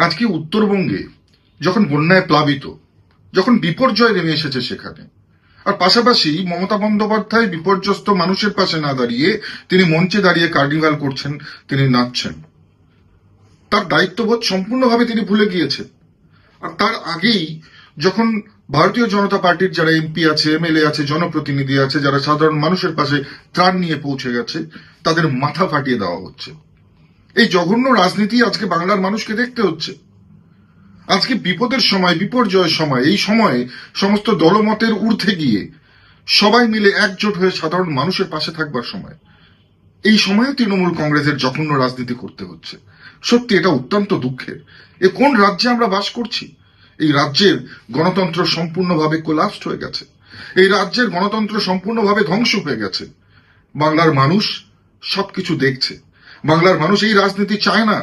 আজকে উত্তরবঙ্গে যখন বন্যায় প্লাবিত, যখন বিপর্যয় নেমে এসেছে সেখানে, আর পাশাপাশি মমতা বন্দ্যোপাধ্যায় বিপর্যস্ত মানুষের পাশে না দাঁড়িয়ে তিনি মঞ্চে দাঁড়িয়ে কার্নিভাল করছেন, তিনি নাচছেন। তার দায়িত্ববোধ সম্পূর্ণভাবে তিনি ভুলে গিয়েছেন। আর তার আগেই যখন ভারতীয় জনতা পার্টির যারা এমপি আছে, এমএলএ আছে, জনপ্রতিনিধি আছে, যারা সাধারণ মানুষের পাশে ত্রাণ নিয়ে পৌঁছে গেছে, তাদের মাথা ফাটিয়ে দেওয়া হচ্ছে। এই জঘন্য রাজনীতি আজকে বাংলার মানুষকে দেখতে হচ্ছে। আজকে বিপদের সময়, বিপর্যয়ের সময়, এই সময়ে সমস্ত দলমতের ঊর্ধ্বে গিয়ে সবাই মিলে একজোট হয়ে সাধারণ মানুষের পাশে থাকবার সময়। এই সময়ে তৃণমূল কংগ্রেসের জঘন্য রাজনীতি করতে হচ্ছে। সত্যি, এটা অত্যন্ত দুঃখের। এ কোন রাজ্যে আমরা বাস করছি? এই রাজ্যের গণতন্ত্র সম্পূর্ণভাবে কোলাপসড হয়ে গেছে। এই রাজ্যের গণতন্ত্র সম্পূর্ণভাবে ধ্বংস হয়ে গেছে। বাংলার মানুষ সবকিছু দেখছে। বাংলার মানুষ এই রাজনীতি চায় না।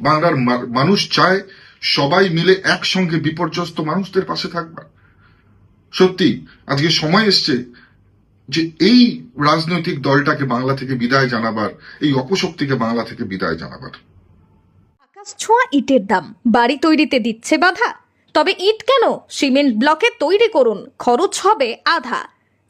বাংলার মানুষ চায় সবাই মিলে একসঙ্গে বিপর্যস্ত মানুষদের পাশে থাকবা সত্যি, আজকে সময় এসছে যে এই রাজনৈতিক দলটাকে বাংলা থেকে বিদায় জানাবার, এই অপশক্তিকে বাংলা থেকে বিদায় জানাবার। আকাশ ছোঁয়া ইটের দাম। বাড়ি তৈরিতে দিচ্ছে বাধা। তবে ইট কেন? সিমেন্ট ব্লকে তৈরি করুন। খরচ হবে আধা।